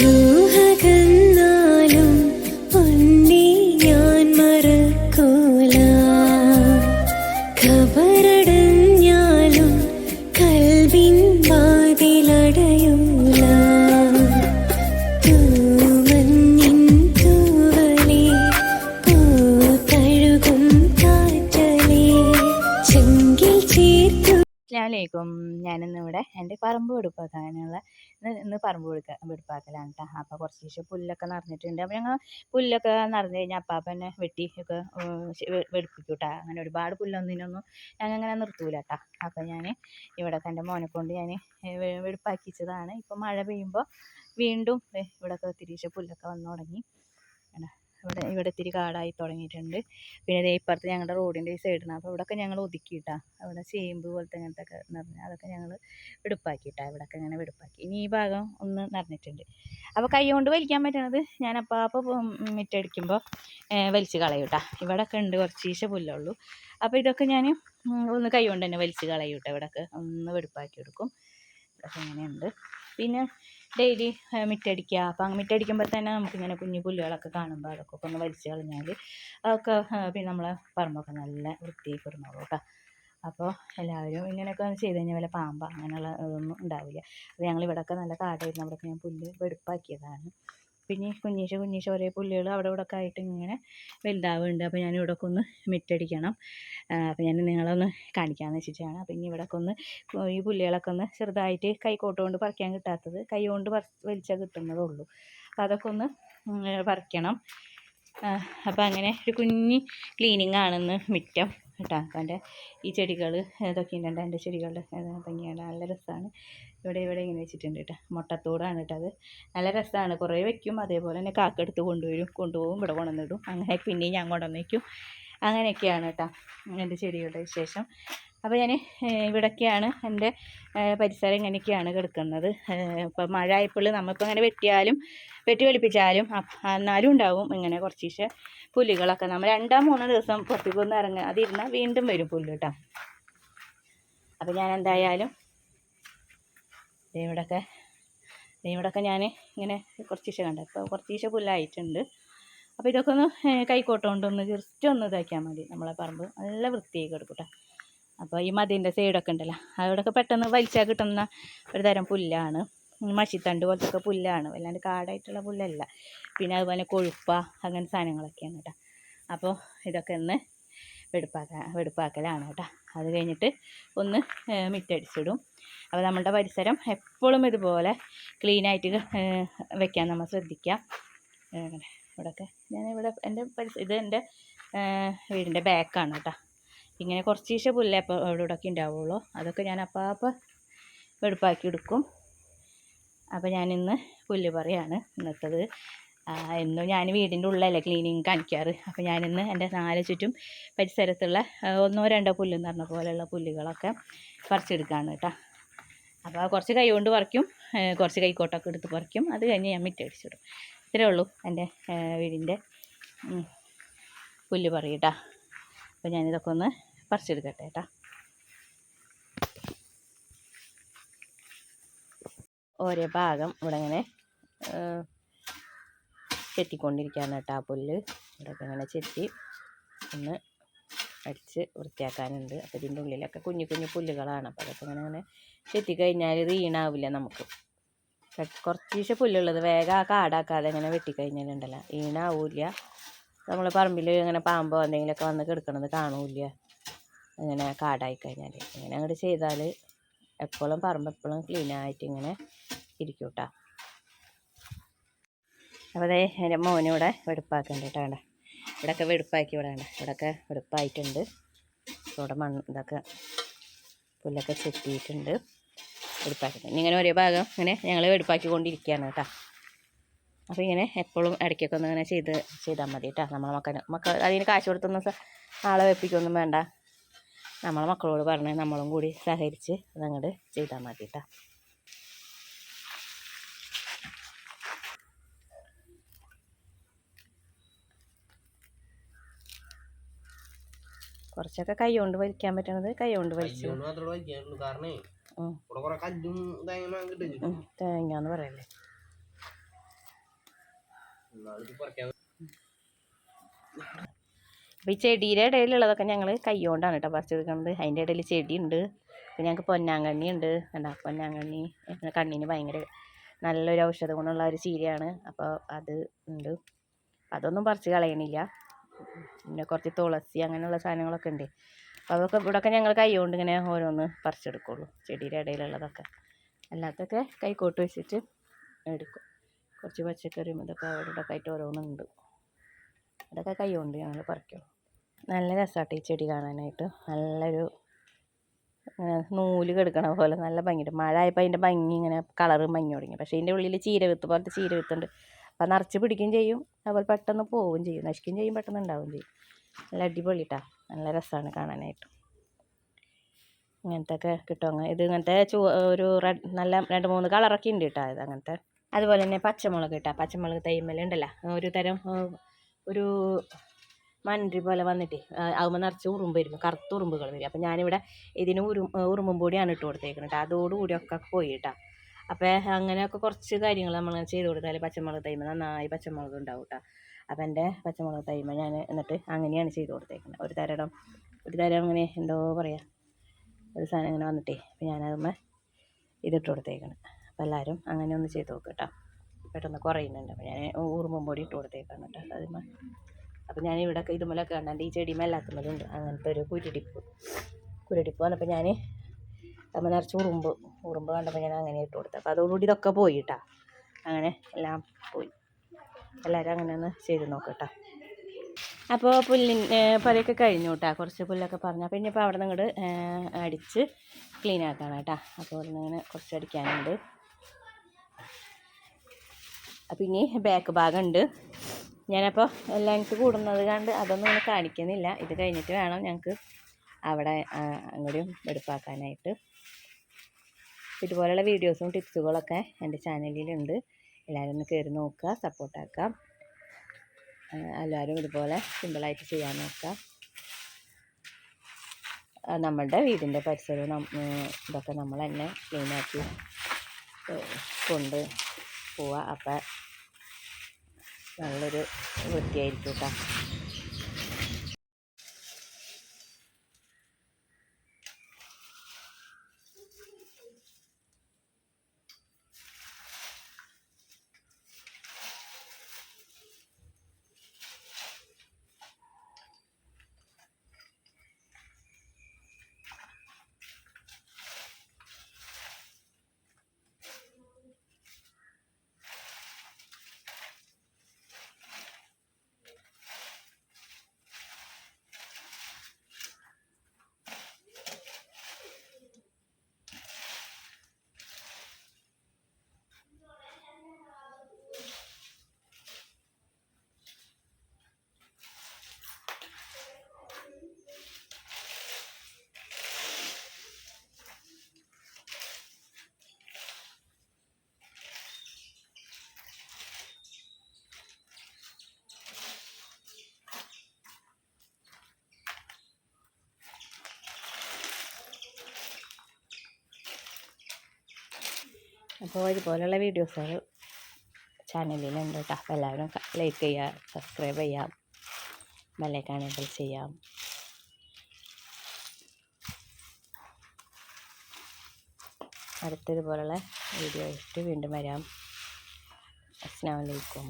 രൂഹകന്നാലും പൊന്നെ ഞാൻ മറക്കൂല. ഖബറടഞ്ഞാലും കൽവിൻ വാതിലടയൂല. തൂമഞ്ഞിൻ തൂവലേ പൂത്തഴുകും കാറ്റലേ ചെങ്കിൽ ചേർത്തു. അസ്ലാമലൈക്കും ഞാനിന്ന് ഇവിടെ എന്റെ പറമ്പ് വെടുപ്പാക്കാനുള്ള ഇന്ന് പറമ്പ് വെടുക്ക വെടുപ്പാക്കലാണ് കേട്ടോ അപ്പോൾ കുറച്ച് ദിവസം പുല്ലൊക്കെ നിറഞ്ഞിട്ടുണ്ട്. അപ്പോൾ ഞങ്ങൾ പുല്ലൊക്കെ നിറഞ്ഞു കഴിഞ്ഞാൽ അപ്പാപ്പന്നെ വെട്ടി ഒക്കെ വെടുപ്പിക്കും കേട്ടോ അങ്ങനെ ഒരുപാട് പുല്ലൊന്നിനൊന്നും ഞങ്ങൾ അങ്ങനെ നിർത്തൂല കേട്ടോ അപ്പോൾ ഞാൻ ഇവിടെ എന്റെ മോനെ കൊണ്ട് ഞാൻ വെടുപ്പാക്കിച്ചതാണ്. ഇപ്പോൾ മഴ പെയ്യുമ്പോൾ വീണ്ടും ഇവിടെയൊക്കെ തിരിച്ച് പുല്ലൊക്കെ വന്നു തുടങ്ങി? ഇവിടെ ഇവിടെ ഇത്തിരി കാടായി തുടങ്ങിയിട്ടുണ്ട്. പിന്നെ ദേ ഇപ്പുറത്ത് ഞങ്ങളുടെ റോഡിന്റെ ഈ സൈഡിന് അപ്പോൾ ഇവിടെയൊക്കെ ഞങ്ങൾ ഒതുക്കിയിട്ടാ. അവിടെ ചേമ്പ് പോലത്തെ അങ്ങനത്തെ ഒക്കെ നിറഞ്ഞ അതൊക്കെ ഞങ്ങൾ വെടുപ്പാക്കിയിട്ടാ. ഇവിടെയൊക്കെ ഇങ്ങനെ വെടുപ്പാക്കി. ഇനി ഈ ഭാഗം ഒന്ന് നിറഞ്ഞിട്ടുണ്ട്. അപ്പോൾ കൈ കൊണ്ട് വലിക്കാൻ പറ്റണത് ഞാൻ അപ്പോൾ അപ്പോൾ മിറ്റടിക്കുമ്പോൾ വലിച്ച് കളയും കേട്ടോ ഇവിടെയൊക്കെ ഉണ്ട് കുറച്ച് ഈശ പുല്ലുള്ളൂ അപ്പോൾ ഇതൊക്കെ ഞാൻ ഒന്ന് കൈ കൊണ്ട് തന്നെ വലിച്ച് കളയും കേട്ടോ ഇവിടെയൊക്കെ ഒന്ന് വെടുപ്പാക്കി എടുക്കും. ഇതൊക്കെ ഇങ്ങനെയുണ്ട്. പിന്നെ ഡെയിലി മിറ്റടിക്കുക. അപ്പം മിറ്റടിക്കുമ്പോൾ തന്നെ നമുക്കിങ്ങനെ കുഞ്ഞു പുല്ലുകളൊക്കെ കാണുമ്പോൾ അതൊക്കെ ഒന്ന് വലിച്ച് കളഞ്ഞാൽ അതൊക്കെ പിന്നെ നമ്മളെ പറമ്പൊക്കെ നല്ല വൃത്തിയായി കിടന്നോളൂ കേട്ടോ. അപ്പോൾ എല്ലാവരും ഇങ്ങനെയൊക്കെ ചെയ്ത് കഴിഞ്ഞാൽ വല്ല പാമ്പോ അങ്ങനെയുള്ള ഇതൊന്നും ഉണ്ടാവില്ല. അപ്പോൾ ഞങ്ങൾ ഇവിടെയൊക്കെ നല്ല കാടായിരുന്നു. അവിടെയൊക്കെ ഞാൻ പുല്ല് വെടുപ്പാക്കിയതാണ്. പിന്നെ കുഞ്ഞീശ കുഞ്ഞീശ ഒരേ പുല്ലുകൾ അവിടെ ഇവിടെ ഒക്കെ ആയിട്ട് ഇങ്ങനെ വലുതാവുന്നുണ്ട്. അപ്പോൾ ഞാൻ ഇവിടെ ഒക്കെ ഒന്ന് മിറ്റടിക്കണം. അപ്പോൾ ഞാൻ നിങ്ങളൊന്ന് കാണിക്കാമെന്ന് വെച്ചിട്ടാണ് അപ്പോൾ ഇനി ഇവിടെ ഒക്കെ ഒന്ന് ഈ പുല്ലുകളൊക്കെ ഒന്ന് ചെറുതായിട്ട് കൈക്കോട്ട് കൊണ്ട് പറിക്കാൻ കിട്ടാത്തത് കൈ കൊണ്ട് വലിച്ചാൽ കിട്ടുന്നതേ ഉള്ളൂ. അപ്പോൾ അതൊക്കെ ഒന്ന് പറിക്കണം. അപ്പോൾ അങ്ങനെ ഒരു കുഞ്ഞി ക്ലീനിങ് ആണെന്ന് മിറ്റം കേട്ടോ. അപ്പോൾ എന്റെ ഈ ചെടികൾ ഇതൊക്കെ ഉണ്ട് എന്റെ ചെടികളുടെ ഭംഗിയാണ്. നല്ല രസമാണ്. ഇവിടെ ഇവിടെ ഇങ്ങനെ വെച്ചിട്ടുണ്ട് കേട്ടോ. മുട്ടത്തോടാണ് കേട്ടോ അത്. നല്ല രസമാണ്. കുറേ വെക്കും. അതേപോലെ തന്നെ കാക്കെടുത്ത് കൊണ്ടുവരും. കൊണ്ടുപോകും. ഇവിടെ കൊണ്ടുവന്നിടും. അങ്ങനെ പിന്നെയും ഞാൻ കൊണ്ടുവന്ന് വയ്ക്കും അങ്ങനെയൊക്കെയാണ് കേട്ടോ എന്റെ ചെടികളുടെ വിശേഷം. അപ്പോൾ ഞാൻ ഇവിടൊക്കെയാണ് എന്റെ പരിസരം ഇങ്ങനെയൊക്കെയാണ് കിടക്കുന്നത്. ഇപ്പോൾ മഴ ആയപ്പോൾ നമ്മളിപ്പോൾ അങ്ങനെ വെട്ടിയാലും വെട്ടി വെളുപ്പിച്ചാലും അപ്പ- എന്നാലും ഉണ്ടാവും. ഇങ്ങനെ കുറച്ച് ദിവസം പുല്ലുകളൊക്കെ നമ്മൾ രണ്ടാം മൂന്നോ ദിവസം പുറത്തേക്ക് ഒന്ന് ഇറങ്ങുക. അതിരുന്നാൽ വീണ്ടും വരും പുല്ല് കേട്ടോ. അപ്പോൾ ഞാൻ എന്തായാലും ഇവിടെയൊക്കെ ഇവിടെയൊക്കെ ഞാൻ ഇങ്ങനെ കുറച്ച് ഈശ കണ്ടു. ഇപ്പോൾ കുറച്ച് ഈശ പുല്ലായിട്ടുണ്ട്. അപ്പോൾ ഇതൊക്കെ ഒന്ന് ഏഹ്, കൈക്കോട്ട് കൊണ്ടൊന്ന് ജസ്റ്റ് ഒന്ന് ഇതാക്കിയാൽ മതി നമ്മളെ പറമ്പ്. നല്ല വൃത്തിയായി എടുക്കട്ടെ അപ്പോൾ ഈ മതിന്റെ സൈഡൊക്കെ ഉണ്ടല്ലോ. അവിടെയൊക്കെ പെട്ടെന്ന് വലിച്ചാൽ കിട്ടുന്ന ഒരു തരം പുല്ലാണ്. മഷിത്തണ്ട് പോലത്തെ പുല്ലാണ്. വല്ലാണ്ട് കാടായിട്ടുള്ള പുല്ലല്ല. പിന്നെ അതുപോലെ കൊഴുപ്പ അങ്ങനത്തെ സാധനങ്ങളൊക്കെയാണ് കേട്ടോ. അപ്പോൾ ഇതൊക്കെ ഒന്ന് വെടുപ്പാക്ക വെടുപ്പാക്കലാണ് കേട്ടോ. അത് കഴിഞ്ഞിട്ട് ഒന്ന് മിറ്റടിച്ചിടും. അപ്പോൾ നമ്മളുടെ പരിസരം എപ്പോഴും ഇതുപോലെ ക്ലീനായിട്ട് വെക്കാൻ നമ്മൾ ശ്രദ്ധിക്കാം ഏഹ്, ഇവിടെയൊക്കെ ഞാൻ ഇവിടെ എന്റെ പരിസരം ഇത് എന്റെ വീടിന്റെ ബാക്കാണ് കേട്ടോ. ഇങ്ങനെ കുറച്ച് ദിവസം പുല്ലേ അപ്പോൾ ഇവിടെ ഇവിടെയൊക്കെ ഉണ്ടാവുള്ളൂ അതൊക്കെ ഞാൻ അപ്പം അപ്പം വെടുപ്പാക്കി എടുക്കും. അപ്പോൾ ഞാനിന്ന് പുല്ല് പറയാണ് ഇന്നത്തത് എന്നും ഞാൻ വീടിന്റെ ഉള്ളിലല്ലേ ക്ലീനിങ് കാണിക്കാറ്. അപ്പോൾ ഞാനിന്ന് എന്റെ നാല് ചുറ്റും പരിസരത്തുള്ള ഒന്നോ രണ്ടോ പുല്ലെന്ന് പറഞ്ഞ പോലെയുള്ള പുല്ലുകളൊക്കെ പറിച്ചെടുക്കുകയാണ് കേട്ടോ. അപ്പോൾ കുറച്ച് കൈ കൊണ്ട് പറിക്കും കുറച്ച് കൈക്കോട്ടൊക്കെ എടുത്ത് പറിക്കും. അത് കഴിഞ്ഞ് ഞാൻ മിറ്റടിച്ചിടും ഇത്രയേ ഉള്ളൂ എന്റെ വീടിന്റെ പുല്ല് പറയട്ടാ അപ്പോൾ ഞാനിതൊക്കെ ഒന്ന് പറിച്ചെടുക്കട്ടെ കേട്ടോ. ഓരോ ഭാഗം ഇവിടെ ഇങ്ങനെ ചെത്തിക്കൊണ്ടിരിക്കുകയാണ് കേട്ടോ ആ പുല്ല്. ഇവിടെയൊക്കെ ഇങ്ങനെ ചെത്തി ഒന്ന് അടിച്ച് വൃത്തിയാക്കാനുണ്ട്. അപ്പോൾ ഇതിന്റെ ഉള്ളിലൊക്കെ കുഞ്ഞു കുഞ്ഞു പുല്ലുകളാണ്. അപ്പോൾ അതൊക്കെ ഇങ്ങനെ ഇങ്ങനെ ചെത്തി കഴിഞ്ഞാൽ ഇത് ഈണാവില്ല നമുക്ക്. കുറച്ചീശ കുറച്ച് പുല്ലുള്ളത് വേഗം ആ കാടാക്കാതെ ഇങ്ങനെ വെട്ടിക്കഴിഞ്ഞാലുണ്ടല്ലോ. ഈണാവില്ല നമ്മൾ പറമ്പിൽ ഇങ്ങനെ പാമ്പോ എന്തെങ്കിലുമൊക്കെ വന്ന് കിടക്കണത് കാണൂല ഇങ്ങനെ കാടായി കഴിഞ്ഞാൽ. ഇങ്ങനെ അങ്ങോട്ട് ചെയ്താൽ എപ്പോഴും പറമ്പ് എപ്പോഴും ക്ലീൻ ആയിട്ട് ഇങ്ങനെ ഇരിക്കും കേട്ടോ അപ്പോൾ അതേ എന്റെ മോനിവിടെ വെടുപ്പാക്കുന്നുണ്ട് കേട്ടോ വേണ്ട ഇവിടെയൊക്കെ വെടുപ്പാക്കി ഇവിടെ വേണ്ട ഇവിടെയൊക്കെ വെടുപ്പായിട്ടുണ്ട്. ഇവിടെ മണ്ണ് ഇതൊക്കെ പുല്ലൊക്കെ ചെത്തിയിട്ടുണ്ട്. വെടുപ്പാക്കിയിട്ടുണ്ട് ഇങ്ങനെ ഒരേ ഭാഗം ഇങ്ങനെ ഞങ്ങൾ വെടുപ്പാക്കി കൊണ്ടിരിക്കുകയാണ് കേട്ടോ. അപ്പോൾ ഇങ്ങനെ എപ്പോഴും ഇടയ്ക്കൊക്കെ ഒന്ന് ഇങ്ങനെ ചെയ്ത് ചെയ്താൽ മതി കേട്ടോ. നമ്മളെ മക്കൾ മക്കൾ അതിന് കാശ് കൊടുത്തൊന്നും ആളെ വെപ്പിക്കൊന്നും വേണ്ട. നമ്മളെ മക്കളോട് പറഞ്ഞ് നമ്മളും കൂടി സഹകരിച്ച് അതങ്ങോട്ട് ചെയ്താൽ മതി കേട്ടോ. കുറച്ചൊക്കെ കൈ കൊണ്ട് വലിക്കാൻ പറ്റണത് കൈ കൊണ്ട് വലിച്ചു. തേങ്ങ എന്ന് പറയല്ലേ. അപ്പോൾ ഈ ചെടിയുടെ ഇടയിലുള്ളതൊക്കെ ഞങ്ങൾ കൈകൊണ്ടാണ് കേട്ടോ പറിച്ചെടുക്കുന്നത് അതിന്റെ ഇടയിൽ ചെടിയുണ്ട്. പിന്നെ ഞങ്ങൾക്ക് പൊന്നാങ്കണ്ണി ഉണ്ട്. കണ്ട? പൊന്നാങ്കണ്ണി. പിന്നെ കണ്ണിന് ഭയങ്കര നല്ലൊരു ഔഷധ ഗുണമുള്ള ഒരു ചീരയാണ്. അപ്പോൾ അത് ഉണ്ട്. അതൊന്നും പറിച്ച് കളയണില്ല. പിന്നെ കുറച്ച് തുളസി അങ്ങനെയുള്ള സാധനങ്ങളൊക്കെ ഉണ്ട്. അപ്പോൾ അതൊക്കെ ഇവിടെയൊക്കെ ഞങ്ങൾ കൈ കൊണ്ട് ഇങ്ങനെ ഓരോന്ന് പറിച്ചെടുക്കുള്ളൂ. ചെടിയുടെ ഇടയിലുള്ളതൊക്കെ. അല്ലാത്തൊക്കെ കൈക്കോട്ട് വെച്ചിട്ട് എടുക്കും. കുറച്ച് പച്ചക്കറിയും ഇതൊക്കെ അവിടെ ഇവിടെ ആയിട്ട് ഓരോന്നുണ്ട്. അതൊക്കെ കൈ കൊണ്ട് ഞങ്ങൾ പറിക്കും. നല്ല രസമാട്ടോ ഈ ചെടി കാണാനായിട്ട്. നല്ലൊരു നൂൽ കെടുക്കണ പോലെ നല്ല ഭംഗിയുണ്ട്. മഴ ആയപ്പോൾ അതിന്റെ ഭംഗി ഇങ്ങനെ കളറും ഭംഗി തുടങ്ങി. പക്ഷേ ഇതിന്റെ ഉള്ളിൽ ചീര വിത്ത് പോലത്തെ ചീരവിത്തുണ്ട്. അപ്പം നിറച്ച് പിടിക്കുകയും ചെയ്യും. അതുപോലെ പെട്ടെന്ന് പോവുകയും ചെയ്യും. നശിക്കുകയും ചെയ്യും പെട്ടെന്ന് ഉണ്ടാവുകയും ചെയ്യും. നല്ല അടിപൊളിട്ടാ. നല്ല രസമാണ് കാണാനായിട്ട്. ഇങ്ങനത്തെ ഒക്കെ കിട്ടും. അങ്ങനെ ഇത് ഇങ്ങനത്തെ ചൂ ഒരു റെഡ് നല്ല രണ്ട് മൂന്ന് കളറൊക്കെ ഉണ്ട് കേട്ടോ ഇത് അങ്ങനത്തെ. അതുപോലെ തന്നെ പച്ചമുളക് കേട്ടോ പച്ചമുളക് തൈമല ഉണ്ടല്ലോ. ഒരു തരം ഒരു മന്ത്രി പോലെ വന്നിട്ട് ആകുമ്പോൾ നിറച്ച് ഉറുമ്പ് വരും. കറുത്ത ഉറുമ്പുകൾ വരും. അപ്പം ഞാനിവിടെ ഇതിന് ഉരു ഉറുമ്പും പൊടിയാണ് ഇട്ട് കൊടുത്തേക്കുന്നത് കേട്ടോ അതോടുകൂടി ഒക്കെ പോയി കേട്ടോ. അപ്പോൾ അങ്ങനെയൊക്കെ കുറച്ച് കാര്യങ്ങൾ നമ്മൾ ചെയ്ത് കൊടുത്താൽ പച്ചമുളക് തൈമ നന്നായി പച്ചമുളക് ഉണ്ടാവും കേട്ടോ അപ്പം എന്റെ പച്ചമുളക് തൈമ ഞാൻ എന്നിട്ട് അങ്ങനെയാണ് ചെയ്ത് കൊടുത്തേക്കുന്നത്. ഒരു തരം ഒരു തരം അങ്ങനെ എന്തോ പറയുക ഒരു സാധനം ഇങ്ങനെ വന്നിട്ടേ അപ്പം ഞാനതുമ്മ ഇതിട്ട് കൊടുത്തേക്കണം. അപ്പോൾ എല്ലാവരും അങ്ങനെ ഒന്ന് ചെയ്ത് നോക്കുക കേട്ടോ പെട്ടെന്ന് കുറയുന്നുണ്ട്. അപ്പോൾ ഞാൻ ഉറുമ്പും പൊടി ഇട്ട് കൊടുത്തേക്കാണ് കേട്ടോ അതിന്മേ അപ്പം ഞാൻ ഇവിടെ ഇതുമലൊക്കെ കണ്ടാണ്ട് ഈ ചെടിമേ എല്ലാത്തുമ്മലുണ്ട് അങ്ങനത്തെ ഒരു കുരുടിപ്പ് കുരുടിപ്പ് വന്നപ്പോൾ ഞാൻ നമ്മൾ നിറച്ച് ഉറുമ്പ് ഉറുമ്പ് കണ്ടപ്പോൾ ഞാൻ അങ്ങനെ ഇട്ട് കൊടുത്തു അപ്പോൾ അതോടുകൂടി ഇതൊക്കെ പോയി കേട്ടോ അങ്ങനെ എല്ലാം പോയി. എല്ലാവരും അങ്ങനെ ഒന്ന് ചെയ്ത് നോക്കട്ടോ. അപ്പോൾ പുല്ലിന് പലയൊക്കെ കഴിഞ്ഞു കേട്ടോ കുറച്ച് പുല്ലൊക്കെ പറഞ്ഞു. അപ്പോൾ ഇനിയിപ്പോൾ അവിടെ നിന്ന് ഇങ്ങോട്ട് അടിച്ച് ക്ലീൻ ആക്കണം കേട്ടോ. അപ്പോൾ അവിടെ നിന്ന് ഇങ്ങനെ കുറച്ച് അടിക്കാനുണ്ട്. അപ്പം ഇനി ബാക്ക് ഭാഗമുണ്ട് ഞാനപ്പോൾ ലെങ്ത്ത് കൂടുന്നത് കണ്ട് അതൊന്നും ഇങ്ങനെ കാണിക്കുന്നില്ല. ഇത് കഴിഞ്ഞിട്ട് വേണം ഞങ്ങൾക്ക് അവിടെ അങ്ങോട്ടും വെടുപ്പാക്കാനായിട്ട് ഇതുപോലെയുള്ള വീഡിയോസും ടിപ്സുകളൊക്കെ എന്റെ ചാനലിലുണ്ട്. എല്ലാവരും ഒന്ന് കയറി നോക്കുക സപ്പോർട്ടാക്കാം എല്ലാവരും ഇതുപോലെ സിമ്പിളായിട്ട് ചെയ്യാൻ നോക്കുക. നമ്മളുടെ വീടിന്റെ പരിസരവും ഇതൊക്കെ നമ്മൾ തന്നെ ക്ലീനാക്കി കൊണ്ട് പോവുക. അപ്പം നല്ലൊരു വൃത്തിയായിരിക്കും കേട്ടോ. അപ്പോൾ ഇതുപോലെയുള്ള വീഡിയോസുകൾ ചാനലിലുണ്ട് കേട്ടോ. അപ്പോൾ എല്ലാവരും ലൈക്ക് ചെയ്യുക സബ്സ്ക്രൈബ് ചെയ്യാം ബെല്ലൈക്കാണെങ്കിൽ ചെയ്യാം അടുത്തതുപോലുള്ള വീഡിയോ ആയിട്ട് വീണ്ടും വരാം. അസ്സാം വലൈക്കും